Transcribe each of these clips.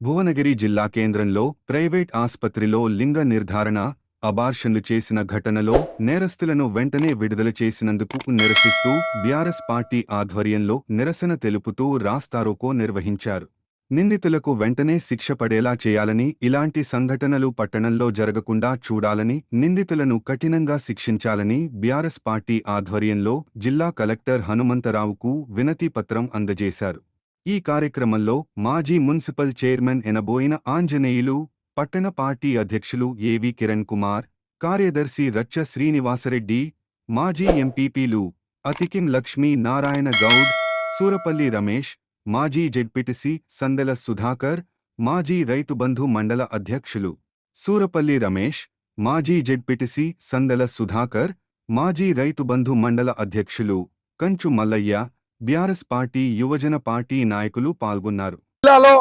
భువనగిరి జిల్లా కేంద్రంలో ప్రైవేట్ ఆస్పత్రిలో లింగ నిర్ధారణ అబార్షన్లు చేసిన ఘటనలో నేరస్తులను వెంటనే విడుదల చేసినందుకు నిరసిస్తూ బీఆర్ఎస్ పార్టీ ఆధ్వర్యంలో నిరసన తెలుపుతూ రాస్తారోకో నిర్వహించారు. నిందితులకు వెంటనే శిక్ష పడేలా చేయాలని ఇలాంటి సంఘటనలు పట్టణంలో జరగకుండా చూడాలని నిందితులను కఠినంగా శిక్షించాలని బీఆర్ఎస్ పార్టీ ఆధ్వర్యంలో జిల్లా కలెక్టర్ హనుమంతరావుకు వినతిపత్రం అందజేశారు. ఈ కార్యక్రమంలో మాజీ మున్సిపల్ చైర్మన్ ఎనబోయిన ఆంజనేయులు పట్టణ పార్టీ అధ్యక్షులు ఏవి కిరణ్ కుమార్ కార్యదర్శి రచ్చ శ్రీనివాసరెడ్డి మాజీ ఎంపీపీలు అతికిం లక్ష్మీ నారాయణ గౌడ్ సూరపల్లి రమేష్ మాజీ జెడ్పిటిసి సందెల సుధాకర్ మాజీ రైతు బంధు మండల అధ్యక్షులు సూరపల్లి రమేష్ మాజీ జెడ్పిటిసి సందెల సుధాకర్ మాజీ రైతు బంధు మండల అధ్యక్షులు కంచు మల్లయ్య బీఆర్ఎస్ పార్టీ యువజన పార్టీ నాయకులు పాల్గొన్నారు. జిల్లాలో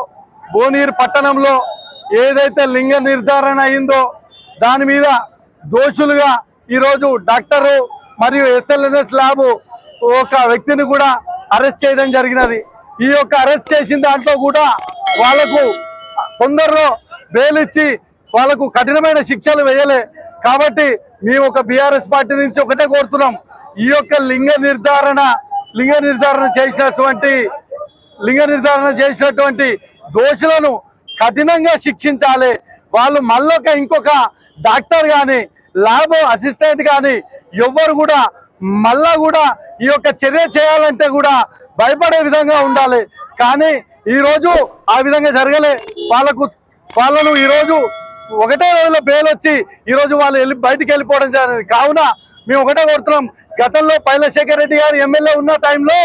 బోనీర్ పట్టణంలో ఏదైతే లింగ నిర్ధారణ అయిందో దాని మీద దోషులుగా ఈరోజు డాక్టరు మరియు ఎస్ఎల్ఎన్ఎస్ ల్యాబ్ ఒక వ్యక్తిని కూడా అరెస్ట్ చేయడం జరిగినది. ఈ యొక్క అరెస్ట్ చేసిన దాంట్లో కూడా వాళ్ళకు తొందరలో బెయిల్ ఇచ్చి వాళ్ళకు కఠినమైన శిక్షలు వేయలే. కాబట్టి మేము ఒక బీఆర్ఎస్ పార్టీ నుంచి ఒకటే కోరుతున్నాం. ఈ యొక్క లింగ నిర్ధారణ లింగ నిర్ధారణ చేసినటువంటి లింగ నిర్ధారణ చేసినటువంటి దోషులను కఠినంగా శిక్షించాలి. వాళ్ళు మళ్ళొక ఇంకొక డాక్టర్ కానీ ల్యాబ్ అసిస్టెంట్ కానీ ఎవ్వరు కూడా మళ్ళా కూడా ఈ యొక్క చర్య చేయాలంటే కూడా భయపడే విధంగా ఉండాలి. కానీ ఈరోజు ఆ విధంగా జరగలే. వాళ్ళకు వాళ్ళను ఈరోజు ఒకటే రోజులో బెయిల్ వచ్చి ఈరోజు వాళ్ళు వెళ్ళి బయటికి వెళ్ళిపోవడం జరిగింది. కావున మేము ఒకటే కోరుతున్నాం. గతంలో పైలశేఖర్ రెడ్డి గారు ఎమ్మెల్యే ఉన్న టైంలో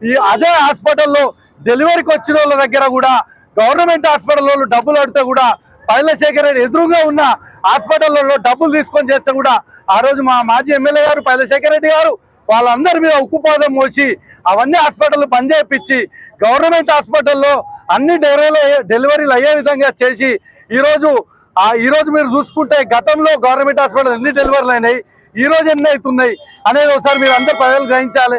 ఈ అదే హాస్పిటల్లో డెలివరీకి వచ్చిన వాళ్ళ దగ్గర కూడా గవర్నమెంట్ హాస్పిటల్లో డబ్బులు అడితే కూడా పైలశేఖర్ రెడ్డి ఎదురుగా ఉన్న హాస్పిటల్లో డబ్బులు తీసుకొని చేస్తే కూడా ఆ రోజు మా మాజీ ఎమ్మెల్యే గారు పైలశేఖర్ రెడ్డి గారు వాళ్ళందరి మీద ఉక్కుపాదం మోసి అవన్నీ హాస్పిటల్ బంద్ చేయించి గవర్నమెంట్ హాస్పిటల్లో అన్ని డెలివరీలు డెలివరీలు అయ్యే విధంగా చేసి ఈరోజు ఈరోజు ఆ మీరు చూసుకుంటే గతంలో గవర్నమెంట్ హాస్పిటల్ ఎన్ని డెలివరీలు అయినాయి? ఈ రోజు ఎన్ని అవుతున్నాయి అనేది ఒకసారి మీరు అందరు ప్రజలు గ్రహించాలి.